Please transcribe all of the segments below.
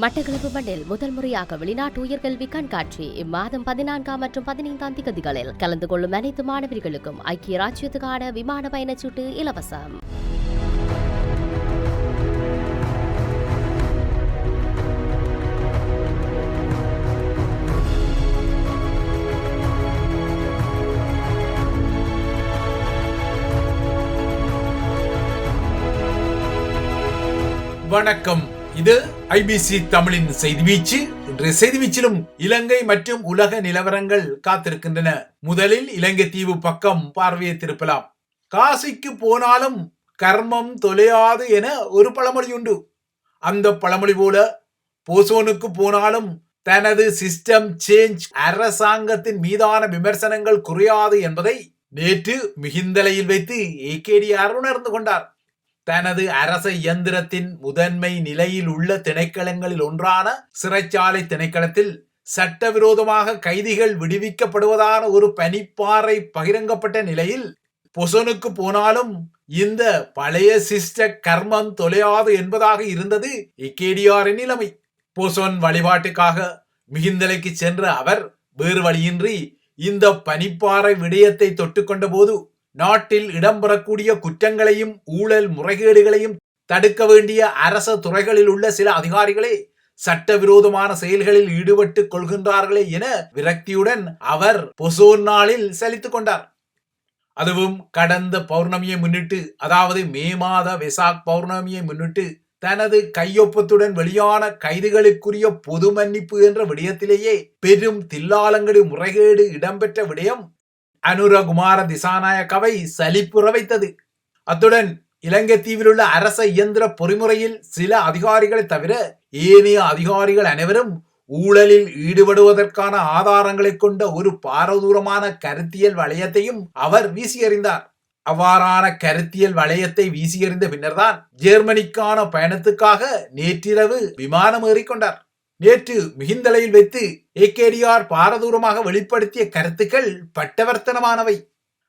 மட்டக்களப்பு மண்ணில் முதல் முறையாக வெளிநாட்டு உயர்கல்வி கண்காட்சி இம்மாதம் பதினான்காம் மற்றும் பதினைந்தாம் திகதிகளில் கலந்து கொள்ளும் அனைத்து மாணவர்களுக்கும் ஐக்கிய ராஜ்யத்துக்கான விமான பயணச்சீட்டு இலவசம். வணக்கம். இது ஐபிசி தமிழின் செய்தி வீச்சு. இன்றைய செய்தி வீச்சிலும் இலங்கை மற்றும் உலக நிலவரங்கள் காத்திருக்கின்றன. முதலில் இலங்கை தீவு பக்கம் பார்வையை திருப்பலாம். காசிக்கு போனாலும் கர்மம் தொலையாது என ஒரு பழமொழி உண்டு. அந்த பழமொழி போல போசோனுக்கு போனாலும் தனது சிஸ்டம் சேஞ்ச் அரசாங்கத்தின் மீதான விமர்சனங்கள் குறையாது என்பதை நேற்று மிகுந்தலையில் வைத்து ஏகேடிஆர் உணர்ந்து கொண்டார். தனது அரச இயந்திரத்தின் முதன்மை நிலையில் உள்ள திணைக்களங்களில் ஒன்றான சிறைச்சாலை திணைக்களத்தில் சட்டவிரோதமாக கைதிகள் விடுவிக்கப்படுவதான ஒரு பனிப்பாறை பகிரங்கப்பட்ட நிலையில் பொசனுக்கு போனாலும் இந்த பழைய சிஸ்ட கர்மம் தொலையாது என்பதாக இருந்தது இக்கேடியாரின் நிலைமை. பொசொன் வழிபாட்டுக்காக மிகுந்தலைக்கு சென்ற அவர் வேறு வழியின்றி இந்த பனிப்பாறை விடயத்தை தொட்டுக்கொண்ட போது நாட்டில் இடம்பெறக்கூடிய குற்றங்களையும் ஊழல் முறைகேடுகளையும் தடுக்க வேண்டிய அரச துறைகளில் உள்ள சில அதிகாரிகளே சட்டவிரோதமான செயல்களில் ஈடுபட்டுக் கொள்கின்றார்களே என விரக்தியுடன் அவர் பொசோன் நாளில் செலுத்திக் கொண்டார். அதுவும் கடந்த பௌர்ணமியை முன்னிட்டு அதாவது மே மாத வெசாக் பௌர்ணமியை முன்னிட்டு தனது கையொப்பத்துடன் வெளியான கைதுகளுக்குரிய பொது மன்னிப்பு என்ற விடயத்திலேயே பெரும் தில்லாலங்கடி முறைகேடு இடம்பெற்ற விடயம் அனுரகுமார திசாநாயக்கவை சலிப்புற வைத்தது. அத்துடன் இலங்கை தீவிலுள்ள அரச இயந்திர பொறிமுறையில் சில அதிகாரிகளை தவிர ஏனைய அதிகாரிகள் அனைவரும் ஊழலில் ஈடுபடுவதற்கான ஆதாரங்களை கொண்ட ஒரு பாரதூரமான கருத்தியல் வளையத்தையும் அவர் வீசியறிந்தார். அவ்வாறான கருத்தியல் வளையத்தை வீசியறிந்த பின்னர்தான் ஜெர்மனிக்கான பயணத்துக்காக நேற்றிரவு விமானம் ஏறிக்கொண்டார். நேற்று மிகுந்தலையில் வைத்து ஏகேடிஆர் பாரதூரமாக வெளிப்படுத்திய கருத்துக்கள் பட்டவர்த்தனமானவை.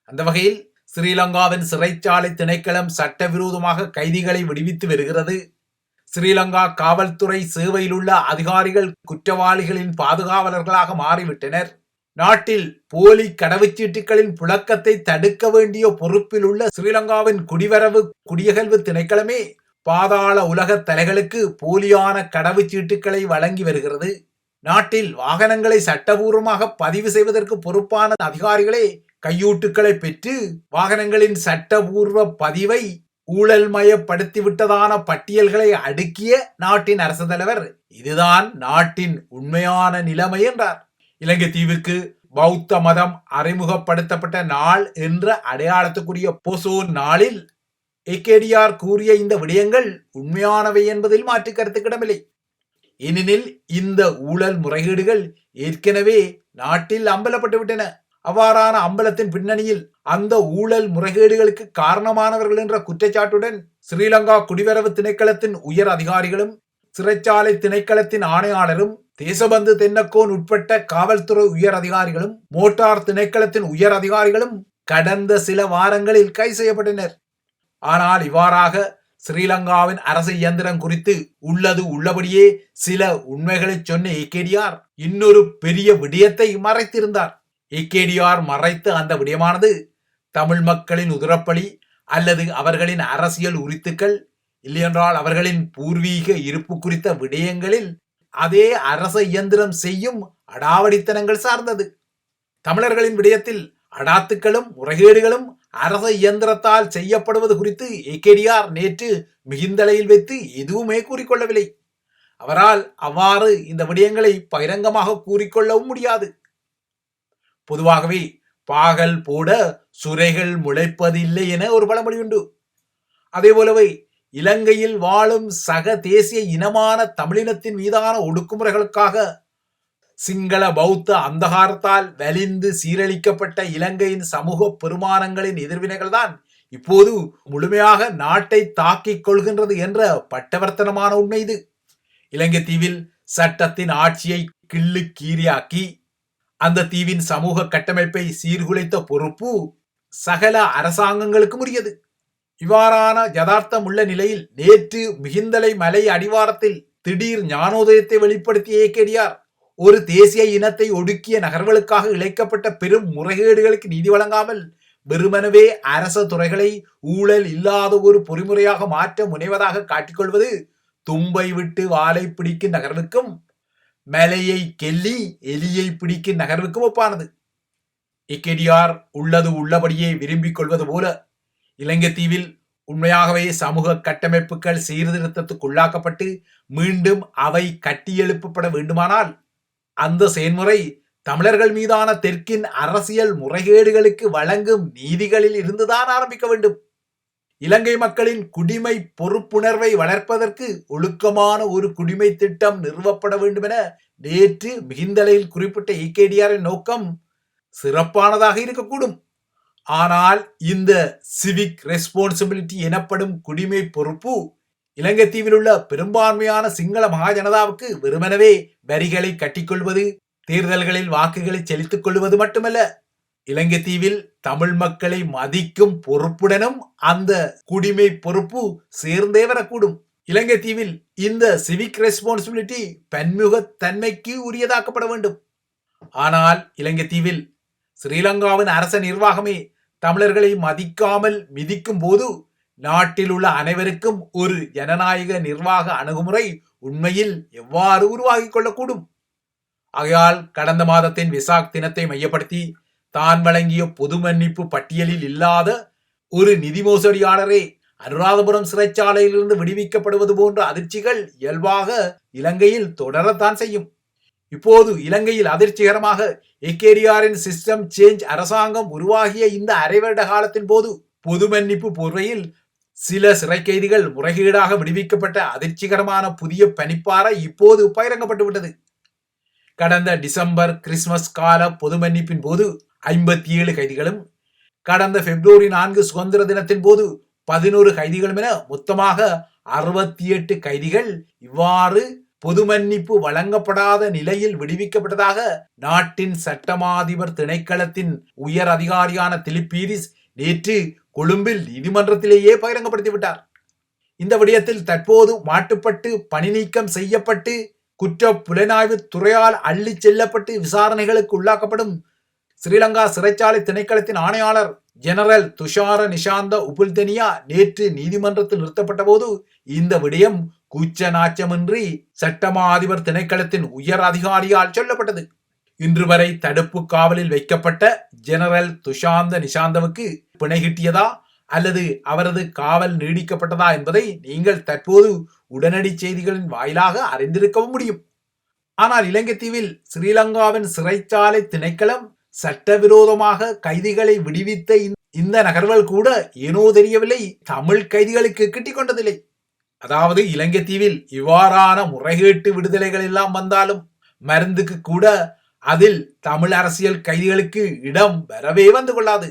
அந்த வகையில் ஸ்ரீலங்காவின் சிறைச்சாலை திணைக்களம் சட்டவிரோதமாக கைதிகளை விடுவித்து வருகிறது. ஸ்ரீலங்கா காவல்துறை சேவையில் உள்ள அதிகாரிகள் குற்றவாளிகளின் பாதுகாவலர்களாக மாறிவிட்டனர். நாட்டில் போலி கடவுச்சீட்டுகளின் புழக்கத்தை தடுக்க வேண்டிய பொறுப்பில் உள்ள ஸ்ரீலங்காவின் குடிவரவு குடியகல்வு திணைக்களமே பாதாள உலகத் தலைகளுக்கு போலியான கடவுச்சீட்டுகளை வழங்கி வருகிறது. நாட்டில் வாகனங்களை சட்டபூர்வமாக பதிவு செய்வதற்கு பொறுப்பான அதிகாரிகளே கையூட்டுக்களை பெற்று வாகனங்களின் சட்டபூர்வ பதிவை ஊழல்மயப்படுத்திவிட்டதான பட்டியல்களை அடுக்கிய நாட்டின் அரசு தலைவர் இதுதான் நாட்டின் உண்மையான நிலைமை என்றார். இலங்கை தீவுக்கு பௌத்த மதம் அறிமுகப்படுத்தப்பட்ட நாள் என்ற அடையாளத்துக்குரிய பொசோன் நாளில் ஏகேடிஆர் கூறிய இந்த விடயங்கள் உண்மையானவை என்பதில் மாற்று கருத்துக்கிடமில்லை. ஏனெனில் இந்த ஊழல் முறைகேடுகள் ஏற்கனவே நாட்டில் அம்பலப்பட்டுவிட்டன. அவ்வாறான அம்பலத்தின் பின்னணியில் அந்த ஊழல் முறைகேடுகளுக்கு காரணமானவர்கள் என்ற குற்றச்சாட்டுடன் ஸ்ரீலங்கா குடிவரவு திணைக்களத்தின் உயர் அதிகாரிகளும் சிறைச்சாலை திணைக்களத்தின் ஆணையாளரும் தேசபந்து தென்னக்கோன் உட்பட்ட காவல்துறை உயர் அதிகாரிகளும் மோட்டார் திணைக்களத்தின் உயர் அதிகாரிகளும் கடந்த சில வாரங்களில் கை செய்யப்பட்டனர். ஆனால் இவ்வாறாக ஸ்ரீலங்காவின் அரசு இயந்திரம் குறித்து உள்ளது உள்ளபடியே சில உண்மைகளை சொன்ன ஏகேடிஆர் இன்னொரு பெரிய விடயத்தை மறைத்திருந்தார். ஏகேடிஆர் மறைத்த அந்த விடயமானது தமிழ் மக்களின் உதிரப்பலி அல்லது அவர்களின் அரசியல் உரித்துக்கள் இல்லையென்றால் அவர்களின் பூர்வீக இருப்பு குறித்த விடயங்களில் அதே அரச இயந்திரம் செய்யும் அடாவடித்தனங்கள் சார்ந்தது. தமிழர்களின் விடயத்தில் அடாத்துக்களும் முறைகேடுகளும் அரச இயந்திரத்தால் செய்யப்படுவது குறித்து ஏகேடிஆர் நேற்று மிகுந்தலையில் வைத்து எதுவுமே கூறிக்கொள்ளவில்லை. அவரால் அவ்வாறு இந்த விடயங்களை பகிரங்கமாக கூறிக்கொள்ளவும் முடியாது. பொதுவாகவே பாகல் போட சுரைகள் முளைப்பதில்லை என ஒரு பழமொழி உண்டு அதே போலவே இலங்கையில் வாழும் சக தேசிய இனமான தமிழினத்தின் மீதான ஒடுக்குமுறைகளுக்காக சிங்கள பௌத்த அந்தகாரத்தால் வலிந்து சீரழிக்கப்பட்ட இலங்கையின் சமூக பெருமானங்களின் எதிர்வினைகள் தான் இப்போது முழுமையாக நாட்டை தாக்கிக் கொள்கின்றது என்ற பட்டவர்த்தனமான உண்மை இது. இலங்கை தீவில் சட்டத்தின் ஆட்சியை கிள்ளு கீரியாக்கி அந்த தீவின் சமூக கட்டமைப்பை சீர்குலைத்த பொறுப்பு சகல அரசாங்கங்களுக்கும் உரியது. இவ்வாறான யதார்த்தம் உள்ள நிலையில் நேற்று மிகுந்தலை மலை அடிவாரத்தில் திடீர் ஞானோதயத்தை வெளிப்படுத்திய கேடியார் ஒரு தேசிய இனத்தை ஒடுக்கிய நகர்வுகளுக்காக இழைக்கப்பட்ட பெரும் முறைகேடுகளுக்கு நீதி வழங்காமல் வெறுமனவே அரச துறைகளை ஊழல் இல்லாத ஒரு பொறிமுறையாக மாற்ற முனைவதாக காட்டிக்கொள்வது தும்பை விட்டு வாளை பிடிக்கும் நகர்வுக்கும் மலையை கெல்லி எலியை பிடிக்கும் நகர்வுக்கும் ஒப்பானது. இக்கெடியார் உள்ளது உள்ளபடியே விரும்பிக் கொள்வது போல இலங்கை தீவில் உண்மையாகவே சமூக கட்டமைப்புகள் சீர்திருத்தத்துக்குள்ளாக்கப்பட்டு மீண்டும் அவை கட்டியெழுப்பப்பட வேண்டுமானால் அந்த செயன்முறை தமிழர்கள் மீதான தெற்கின் அரசியல் முறைகேடுகளுக்கு வழங்கும் நீதிகளில் இருந்துதான் ஆரம்பிக்க வேண்டும். இலங்கை மக்களின் குடிமை பொறுப்புணர்வை வளர்ப்பதற்கு ஒழுக்கமான ஒரு குடிமை திட்டம் நிறுவப்பட வேண்டும் என நேற்று மிகுந்தலையில் குறிப்பிட்ட இகேடிஆரின் நோக்கம் சிறப்பானதாக இருக்கக்கூடும். ஆனால் இந்த சிவிக் ரெஸ்பான்சிபிலிட்டி எனப்படும் குடிமை பொறுப்பு இலங்கை தீவில் உள்ள பெரும்பான்மையான சிங்கள மகாஜனதாவுக்கு வெறுமனவே வரிகளை கட்டிக்கொள்வது தேர்தல்களில் வாக்குகளை செலுத்திக் கொள்வது மட்டுமல்ல இலங்கை தீவில் தமிழ் மக்களை மதிக்கும் பொறுப்புடனும் அந்த குடிமை பொறுப்பு சேர்ந்தே வரக்கூடும். இலங்கை தீவில் இந்த சிவிக் ரெஸ்பான்சிபிலிட்டி பன்முகத்தன்மைக்கு உரியதாக்கப்பட வேண்டும். ஆனால் இலங்கை தீவில் ஸ்ரீலங்காவின் அரச நிர்வாகமே தமிழர்களை மதிக்காமல் மிதிக்கும் போது நாட்டில் உள்ள அனைவருக்கும் ஒரு ஜனநாயக நிர்வாக அணுகுமுறை உண்மையில் எவ்வாறு உருவாகிக் கொள்ளக்கூடும்? ஆகையால் கடந்த மாதத்தின் விசாக் தினத்தை மையப்படுத்தி தான் வழங்கிய பொது மன்னிப்பு பட்டியலில் இல்லாத ஒரு நிதி மோசடியாளரே அனுராதபுரம் சிறைச்சாலையிலிருந்து விடுவிக்கப்படுவது போன்ற அதிர்ச்சிகள் இயல்பாக இலங்கையில் தொடரத்தான் செய்யும். இப்போது இலங்கையில் அதிர்ச்சிகரமாக எக்கேரியாரின் சிஸ்டம் சேஞ்ச் அரசாங்கம் உருவாகிய இந்த அரைவருட காலத்தின் போது பொது மன்னிப்பு போர்வையில் சில சிறை கைதிகள் முறைகேடாக விடுவிக்கப்பட்ட அதிர்ச்சிகரமான புதிய பனிப்பாறை இப்போது பகிரங்கப்பட்டு விட்டது. கடந்த டிசம்பர் கிறிஸ்துமஸ் கால பொது மன்னிப்பின் போது ஐம்பத்தி ஏழு கைதிகளும் கடந்த பிப்ரவரி நான்கு சுதந்திர தினத்தின் போது பதினோரு கைதிகளும் என மொத்தமாக அறுபத்தி எட்டு கைதிகள் இவ்வாறு பொது மன்னிப்பு வழங்கப்படாத நிலையில் விடுவிக்கப்பட்டதாக நாட்டின் சட்டமாதிபர் திணைக்களத்தின் உயர் அதிகாரியான திலிப்பீரிஸ் நேற்று கொழும்பில் நீதிமன்றத்திலேயே பகிரங்கப்படுத்திவிட்டார். இந்த விடயத்தில் தற்போது மாட்டுப்பட்டு பணி நீக்கம் செய்யப்பட்டு குற்ற புலனாய்வு துறையால் அள்ளிச் செல்லப்பட்டு விசாரணைகளுக்கு உள்ளாக்கப்படும் ஸ்ரீலங்கா சிறைச்சாலை திணைக்களத்தின் ஆணையாளர் ஜெனரல் துஷார நிஷாந்த உபுல்தனியா நேற்று நீதிமன்றத்தில் நிறுத்தப்பட்ட போது இந்த விடயம் கூச்ச நாச்சமின்றி சட்டமா அதிபர் திணைக்களத்தின் உயர் அதிகாரியால் சொல்லப்பட்டது. இன்று வரை தடுப்பு காவலில் வைக்கப்பட்ட ஜெனரல் துஷாந்த நிஷாந்தவுக்கு பிணை கிட்டியதா அல்லது அவரது காவல் நீடிக்கப்பட்டதா என்பதை நீங்கள் தற்போது உடனடி செய்திகளின் வாயிலாக அறிந்திருக்கவும் முடியும். ஆனால் இலங்கை தீவில் ஸ்ரீலங்காவின் சிறைச்சாலை திணைக்களம் சட்டவிரோதமாக கைதிகளை விடுவித்த இந்த நகர்வுகள் கூட ஏனோ தெரியவில்லை தமிழ் கைதிகளுக்கு கிட்டிக் கொண்டதில்லை. அதாவது இலங்கை தீவில் இவ்வாறான முறைகேட்டு விடுதலைகள் எல்லாம் வந்தாலும் மருந்துக்கு கூட அதில் தமிழ் அரசியல் கைதிகளுக்கு இடம் வரவே வந்து கொள்ளாது.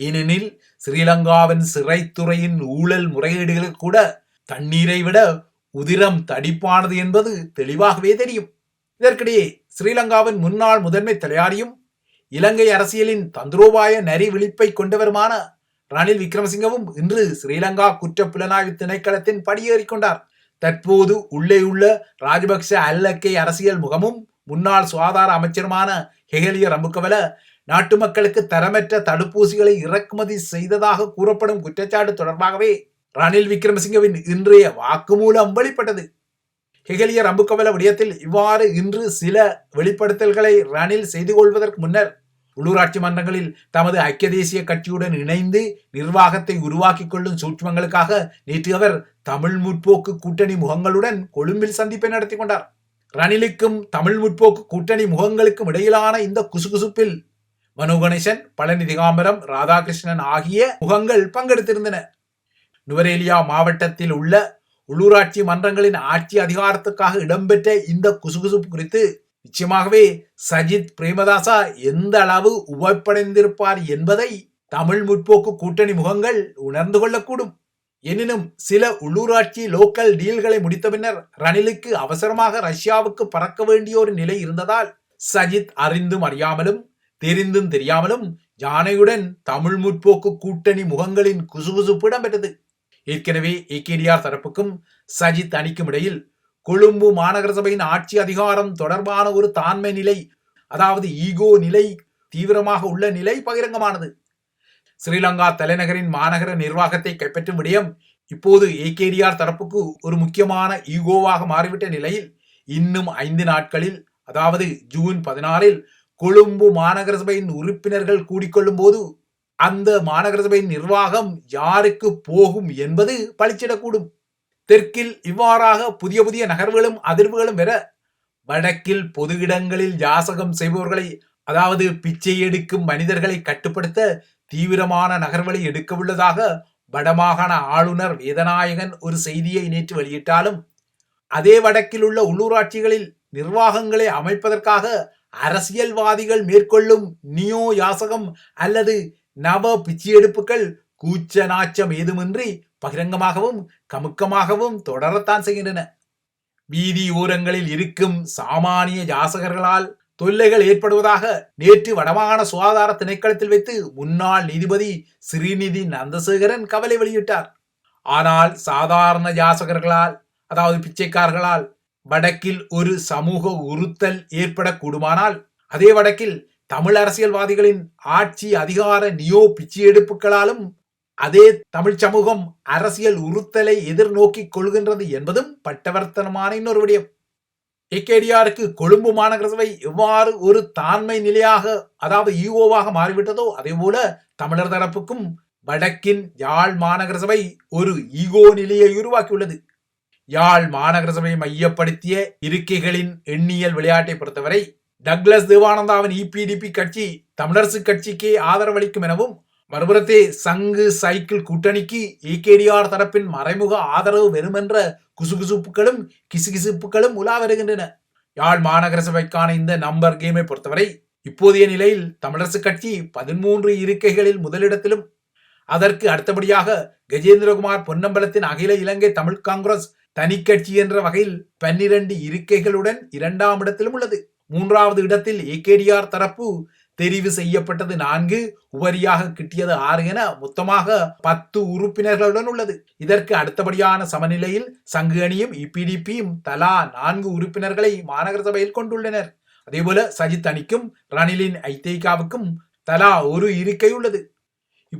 ஏனெனில் ஸ்ரீலங்காவின் சிறைத்துறையின் ஊழல் முறையீடுகள் கூட தண்ணீரை விட உதிரம் தடிப்பானது என்பது தெளிவாகவே தெரியும். இதற்கிடையே ஸ்ரீலங்காவின் முன்னாள் முதன்மை தலையாரியும் இலங்கை அரசியலின் தந்திரோபாய நரி விழிப்பை கொண்டவருமான ரணில் விக்ரமசிங்கவும் இன்று ஸ்ரீலங்கா குற்ற புலனாய்வு திணைக்களத்தின் படியேறிக்கொண்டார் தற்போது உள்ளே உள்ள ராஜபக்ச அல்லக்கை அரசியல் முகமும் முன்னாள் சுகாதார அமைச்சருமான ஹெகலிய ரம்புக்கவல நாட்டு மக்களுக்கு தரமற்ற தடுப்பூசிகளை இறக்குமதி செய்ததாக கூறப்படும் குற்றச்சாட்டு தொடர்பாகவே ரணில் விக்ரமசிங்கவின் இன்றைய வாக்குமூலம் வெளிப்பட்டது. ஹெகலிய அம்புக்கவல விடயத்தில் இவ்வாறு இன்று சில வெளிப்படுத்தல்களை ரணில் செய்து கொள்வதற்கு முன்னர் உள்ளூராட்சி மன்றங்களில் தமது ஐக்கிய தேசிய கட்சியுடன் இணைந்து நிர்வாகத்தை உருவாக்கிக் கொள்ளும் சூட்சமங்களுக்காக நேற்று அவர் தமிழ் முற்போக்கு கூட்டணி முகங்களுடன் கொழும்பில் சந்திப்பை நடத்தி கொண்டார். ரணிலுக்கும் தமிழ் முற்போக்கு கூட்டணி முகங்களுக்கும் இடையிலான இந்த குசுகுசுப்பில் மனு கணேசன் பழனி திகாம்பரம் ராதாகிருஷ்ணன் ஆகிய முகங்கள் பங்கெடுத்திருந்தன. நுவரேலியா மாவட்டத்தில் உள்ள உள்ளூராட்சி மன்றங்களின் ஆட்சி அதிகாரத்துக்காக இடம்பெற்ற இந்த குசுகுசுப்பு குறித்து நிச்சயமாகவே சஜித் பிரேமதாசா எந்த அளவு உபப்படைந்திருப்பார் என்பதை தமிழ் முற்போக்கு கூட்டணி முகங்கள் உணர்ந்து கொள்ளக்கூடும். எனினும் சில உள்ளூராட்சி லோக்கல் டீல்களை முடித்த பின்னர் ரணிலுக்கு அவசரமாக ரஷ்யாவுக்கு பறக்க வேண்டிய ஒரு நிலை இருந்ததால் சஜித் அறிந்தும் அறியாமலும் தெரிந்தும் தெரியாமலும் யானையுடன் தமிழ் முற்போக்கு கூட்டணி முகங்களின் குசுகுசுப்பு இடம்பெற்றது. ஏற்கனவே ஏகேடிஆர் தரப்புக்கும் சஜித் அணிக்கும் இடையில் கொழும்பு மாநகர சபையின் ஆட்சி அதிகாரம் தொடர்பான ஒரு தாண்மை நிலை அதாவது ஈகோ நிலை தீவிரமாக உள்ள நிலை பகிரங்கமானது. ஸ்ரீலங்கா தலைநகரின் மாநகர நிர்வாகத்தை கைப்பற்றும் விடயம் இப்போது ஏகேடிஆர் தரப்புக்கு ஒரு முக்கியமான ஈகோவாக மாறிவிட்ட நிலையில் இன்னும் ஐந்து நாட்களில் அதாவது ஜூன் பதினாறில் கொழும்பு மாநகர சபையின் உறுப்பினர்கள் கூடிக்கொள்ளும் போது அந்த மாநகர சபையின் நிர்வாகம் யாருக்கு போகும் என்பது பளிச்சிடக்கூடும் தெற்கில் இவ்வாறாக புதிய புதிய நகர்வுகளும் அதிர்வுகளும் பெற வடக்கில் பொது இடங்களில் யாசகம் செய்பவர்களை அதாவது பிச்சை எடுக்கும் மனிதர்களை கட்டுப்படுத்த தீவிரமான நகர்வுகளை எடுக்கவுள்ளதாக வடமாகாண ஆளுநர் வேதநாயகன் ஒரு செய்தியை நேற்று வெளியிட்டாலும் அதே வடக்கில் உள்ள உள்ளூராட்சிகளில் நிர்வாகங்களை அமைப்பதற்காக அரசியல்வாதிகள் மேற்கொள்ளும் நியோ யாசகம் அல்லது நவ பிச்சையெடுப்புகள் கூச்ச நாச்சம் ஏதுமின்றி பகிரங்கமாகவும் கமுக்கமாகவும் தொடரத்தான் செய்கின்றன. வீதி ஓரங்களில் இருக்கும் சாமானிய யாசகர்களால் தொல்லைகள் ஏற்படுவதாக நேற்று வடமாகாண சுகாதார திணைக்களத்தில் வைத்து முன்னாள் நீதிபதி ஸ்ரீநிதி நந்தசேகரன் கவலை வெளியிட்டார். ஆனால் சாதாரண யாசகர்களால் அதாவது பிச்சைக்காரர்களால் வடக்கில் ஒரு சமூக உறுத்தல் ஏற்படக்கூடுமானால் அதே வடக்கில் தமிழ் அரசியல்வாதிகளின் ஆட்சி அதிகார நியோ பிச்சையெடுப்புகளாலும் அதே தமிழ் சமூகம் அரசியல் உறுத்தலை எதிர்நோக்கி கொள்கின்றது என்பதும் பட்டவர்த்தனமான இன்னொரு விடயம். ஏகேடிஆருக்கு கொழும்பு மாநகர சபை எவ்வாறு ஒரு தாண்மை நிலையாக அதாவது ஈஓவாக மாறிவிட்டதோ அதே போல தமிழர் தரப்புக்கும் வடக்கின் யாழ் மாநகர சபை ஒரு ஈகோ நிலையை உருவாக்கியுள்ளது. யாழ் மாநகர சபையை மையப்படுத்திய இருக்கைகளின் எண்ணியல் விளையாட்டை பொறுத்தவரை டக்ளஸ் தேவானந்தாவின் இபிடிபி கட்சி தமிழரசு கட்சிக்கு ஆதரவளிக்கும் எனவும் மறுபுறத்தே சங்கு சைக்கிள் கூட்டணிக்கு ஏகேடிஆர் தரப்பின் மறைமுக ஆதரவு வெறுமென்ற குசுகுசுப்புகளும் கிசுகிசுப்புகளும் உலா வருகின்றன யாழ் மாநகர சபைக்கான இந்த நம்பர் கேமை பொறுத்தவரை இப்போதைய நிலையில் தமிழரசு கட்சி பதிமூன்று இருக்கைகளில் முதலிடத்திலும் அதற்கு அடுத்தபடியாக கஜேந்திரகுமார் பொன்னம்பலத்தின் அகில இலங்கை தமிழ் காங்கிரஸ் தனி கட்சி என்ற வகையில் பன்னிரண்டு இருக்கைகளுடன் இரண்டாம் இடத்திலும் உள்ளது. மூன்றாவது இடத்தில் ஏகேடிஆர் தரப்பு தெரிவு செய்யப்பட்டது நான்கு உபரியாக கிட்டியது ஆறு என மொத்தமாக பத்து உறுப்பினர்களுடன் உள்ளது. இதற்கு அடுத்தபடியான சமநிலையில் சங்கு அணியும் இபிடிபியும் தலா நான்கு உறுப்பினர்களை மாநகர சபையில் கொண்டுள்ளனர். அதேபோல சஜித் அணிக்கும் ரணிலின் ஐதேகாவுக்கும் தலா ஒரு இருக்கை உள்ளது.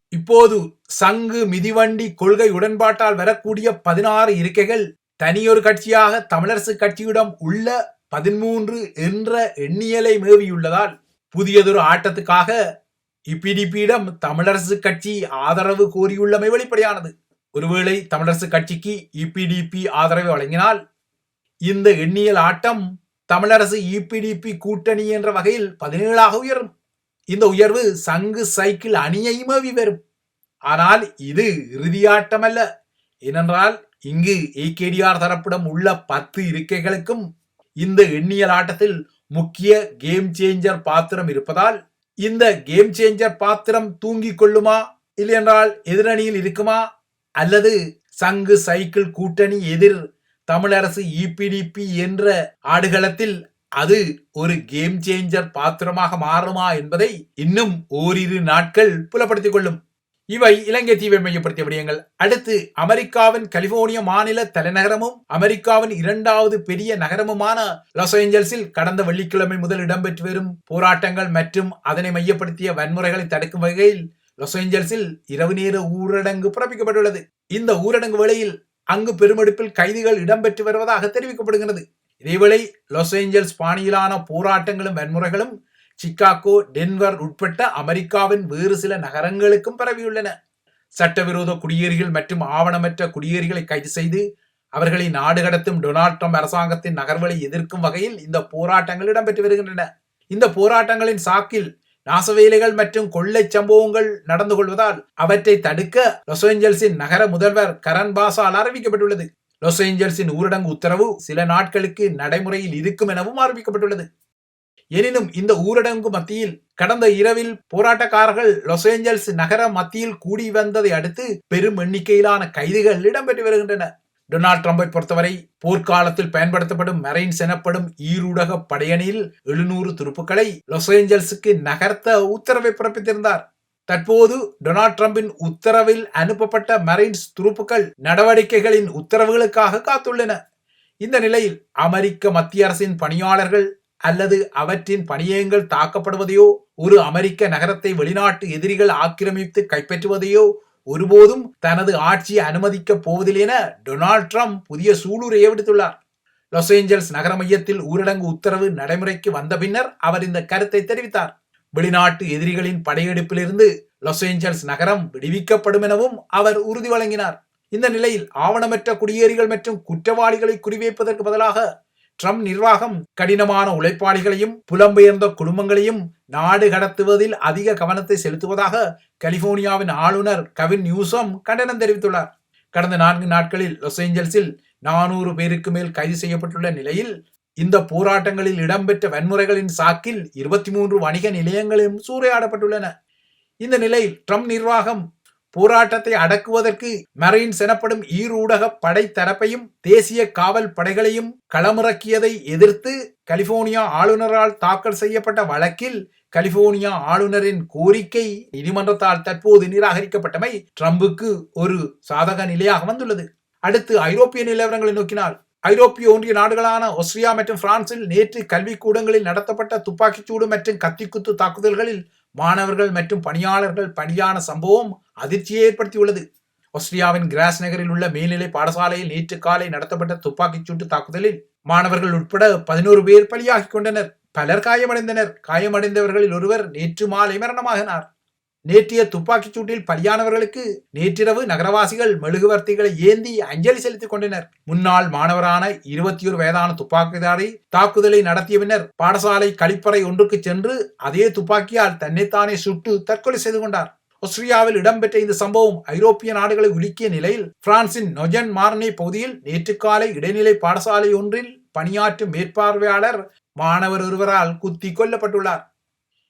இப்போது சங்கு மிதிவண்டி கொள்கை உடன்பாட்டால் வரக்கூடிய பதினாறு இருக்கைகள் தனியொரு கட்சியாக தமிழரசு கட்சியிடம் உள்ள பதிமூன்று என்ற எண்ணியலை மேவியுள்ளதால் புதியதொரு ஆட்டத்துக்காக இபிடிபியிடம் தமிழரசு கட்சி ஆதரவு கோரியுள்ளமை வெளிப்படையானது. ஒருவேளை தமிழரசு கட்சிக்கு இபிடிபி ஆதரவை வழங்கினால் இந்த எண்ணியல் ஆட்டம் தமிழரசு இபிடிபி கூட்டணி என்ற வகையில் பதினேழாக உயரும். இந்த உயர்வு சங்கு சைக்கிள் அணியையும் வரும் ஆனால் இது இறுதியாட்டம் அல்ல ஏனென்றால் இங்கு ஏகேடிஆர் தரப்பிடம் உள்ள பத்து இருக்கைகளுக்கும் இந்த எண்ணியல் ஆட்டத்தில் முக்கிய கேம் சேஞ்சர் பாத்திரம் இருப்பதால் இந்த கேம் சேஞ்சர் பாத்திரம் தூங்கிக் கொள்ளுமா? இல்லையென்றால் எதிரணியில் இருக்குமா? அல்லது சங்கு சைக்கிள் கூட்டணி எதிர் தமிழரசு இபிடிபி என்ற ஆடுகளத்தில் அது ஒரு கேம் சேஞ்சர் பாத்திரமாக மாறுமா என்பதை இன்னும் ஓரிரு நாட்கள் புலப்படுத்திக் கொள்ளும். இவை இலங்கை தீவை மையப்படுத்திய விடயங்கள். அடுத்து அமெரிக்காவின் கலிபோர்னியா மாநில தலைநகரமும் அமெரிக்காவின் இரண்டாவது பெரிய நகரமுமான லாஸ் ஏஞ்சல்ஸில் கடந்த வெள்ளிக்கிழமை முதல் இடம்பெற்று வரும் போராட்டங்கள் மற்றும் அதனை மையப்படுத்திய வன்முறைகளை தடுக்கும் வகையில் லாஸ் ஏஞ்சல்ஸில் இரவு நேர ஊரடங்கு பிறப்பிக்கப்பட்டுள்ளது. இந்த ஊரடங்கு வேளையில் அங்கு பெருமெடுப்பில் கைதிகள் இடம்பெற்று வருவதாக தெரிவிக்கப்படுகிறது. இதேவேளை லாஸ் ஏஞ்சல்ஸ் பாணியிலான போராட்டங்களும் வன்முறைகளும் சிக்காகோ டென்வர் உட்பட்ட அமெரிக்காவின் வேறு சில நகரங்களுக்கும் பரவியுள்ளன. சட்டவிரோத குடியேறிகள் மற்றும் ஆவணமற்ற குடியேறிகளை கைது செய்து அவர்களை நாடு கடத்தும் டொனால்ட் ட்ரம்ப் அரசாங்கத்தின் நகர்வுகளை எதிர்க்கும் வகையில் இந்த போராட்டங்கள் இடம்பெற்று வருகின்றன. இந்த போராட்டங்களின் சாக்கில் நாசவேலைகள் மற்றும் கொள்ளை சம்பவங்கள் நடந்து கொள்வதால் அவற்றை தடுக்க லொசேஞ்சல்ஸின் ஏஞ்சல்ஸின் நகர முதல்வர் கரண் பாசால் அறிவிக்கப்பட்டுள்ளது. லாஸ் ஏஞ்சல்ஸின் ஊரடங்கு உத்தரவு சில நாட்களுக்கு நடைமுறையில் இருக்கும் எனவும் அறிவிக்கப்பட்டுள்ளது. எனினும் இந்த ஊரடங்கு மத்தியில் கடந்த இரவில் போராட்டக்காரர்கள் லாஸ் ஏஞ்சல்ஸ் நகர மத்தியில் கூடி வந்ததை அடுத்து பெரும் எண்ணிக்கையிலான கைதுகள் இடம்பெற்று வருகின்றன. டொனால்ட் ட்ரம்பை பொறுத்தவரை போர்க்காலத்தில் பயன்படுத்தப்படும் மெரைன்ஸ் எனப்படும் ஈரூடக படையணியில் எழுநூறு துருப்புக்களை லாஸ் ஏஞ்சல்ஸுக்கு நகர்த்த உத்தரவை பிறப்பித்திருந்தார். தற்போது டொனால்ட் ட்ரம்பின் உத்தரவில் அனுப்பப்பட்ட மெரைன்ஸ் துருப்புக்கள் நடவடிக்கைகளின் உத்தரவுகளுக்காக காத்துள்ளன. இந்த நிலையில் அமெரிக்க மத்திய அரசின் பணியாளர்கள் அல்லது அவற்றின் பணியகங்கள் தாக்கப்படுவதையோ ஒரு அமெரிக்க நகரத்தை வெளிநாட்டு எதிரிகள் ஆக்கிரமித்து கைப்பற்றுவதையோ ஒருபோதும் தனது ஆட்சியை அனுமதிக்கப் போவதில்லை என டொனால்ட் ட்ரம்ப் புதிய சூளுரையை விடுத்துள்ளார். லாஸ் ஏஞ்சல்ஸ் நகர மையத்தில் ஊரடங்கு உத்தரவு நடைமுறைக்கு வந்த பின்னர் அவர் இந்த கருத்தை தெரிவித்தார். வெளிநாட்டு எதிரிகளின் படையெடுப்பிலிருந்து லாஸ் ஏஞ்சல்ஸ் நகரம் விடுவிக்கப்படும் எனவும் அவர் உறுதி வழங்கினார். இந்த நிலையில் ஆவணமற்ற குடியேறிகள் மற்றும் குற்றவாளிகளை குறிவைப்பதற்கு பதிலாக ட்ரம்ப் நிர்வாகம் கடினமான உழைப்பாளிகளையும் புலம்பெயர்ந்த குடும்பங்களையும் நாடு கடத்துவதில் அதிக கவனத்தை செலுத்துவதாக கலிபோர்னியாவின் ஆளுநர் கவின் நியூசம் கண்டனம் தெரிவித்துள்ளார். கடந்த நான்கு நாட்களில் லாஸ் ஏஞ்சல்ஸில் நானூறு பேருக்கு மேல் கைது செய்யப்பட்டுள்ள நிலையில் இந்த போராட்டங்களில் இடம்பெற்ற வன்முறைகளின் சாக்கில் இருபத்தி மூன்று வணிக நிலையங்களும் சூறையாடப்பட்டுள்ளன. இந்த நிலையில் ட்ரம்ப் நிர்வாகம் போராட்டத்தை அடக்குவதற்கு மரைன்ஸ் எனப்படும் ஈரூடக படை தரப்பையும் தேசிய காவல் படைகளையும் களமிறக்கியதை எதிர்த்து கலிபோர்னியா ஆளுநரால் தாக்கல் செய்யப்பட்ட வழக்கில் கலிபோர்னியா ஆளுநரின் கோரிக்கை நீதிமன்றத்தால் தற்போது நிராகரிக்கப்பட்டமை ட்ரம்புக்கு ஒரு சாதக நிலையாக வந்துள்ளது. அடுத்து ஐரோப்பிய நிலவரங்களை நோக்கினால் ஐரோப்பிய ஒன்றிய நாடுகளான ஆஸ்திரியா மற்றும் பிரான்சில் நேற்று கல்விக்கூடங்களில் நடத்தப்பட்ட துப்பாக்கிச்சூடு மற்றும் கத்திக்குத்து தாக்குதல்களில் மாணவர்கள் மற்றும் பணியாளர்கள் பணியான சம்பவம் அதிர்ச்சியை ஏற்படுத்தியுள்ளது. ஆஸ்திரியாவின் கிராஸ் நகரில் உள்ள மேல்நிலை பாடசாலையில் நேற்று காலை நடத்தப்பட்ட துப்பாக்கிச்சூட்டு தாக்குதலில் மாணவர்கள் உட்பட பதினோரு பேர் பலியாகி கொண்டனர். பலர் காயமடைந்தனர். காயமடைந்தவர்களில் ஒருவர் நேற்று மாலை மரணமாகினார். நேற்றைய துப்பாக்கிச் சூட்டில் பலியானவர்களுக்கு நேற்றிரவு நகரவாசிகள் மெழுகுவர்த்திகளை ஏந்தி அஞ்சலி செலுத்திக் கொண்டனர். முன்னாள் மாணவரான இருபத்தி ஒரு வயதான துப்பாக்கிதாரி தாக்குதலை நடத்திய பின்னர் பாடசாலை கழிப்பறை ஒன்றுக்கு சென்று அதே துப்பாக்கியால் தன்னைத்தானே சுட்டு தற்கொலை செய்து கொண்டார். ஆஸ்திரியாவில் இடம்பெற்ற இந்த சம்பவம் ஐரோப்பிய நாடுகளை உலுக்கிய நிலையில் பிரான்சின் நொஜன் மார்னே பகுதியில் நேற்று காலை இடைநிலை பாடசாலை ஒன்றில் பணியாற்றும் மேற்பார்வையாளர் மாணவர் ஒருவரால் குத்தி கொல்லப்பட்டுள்ளார்.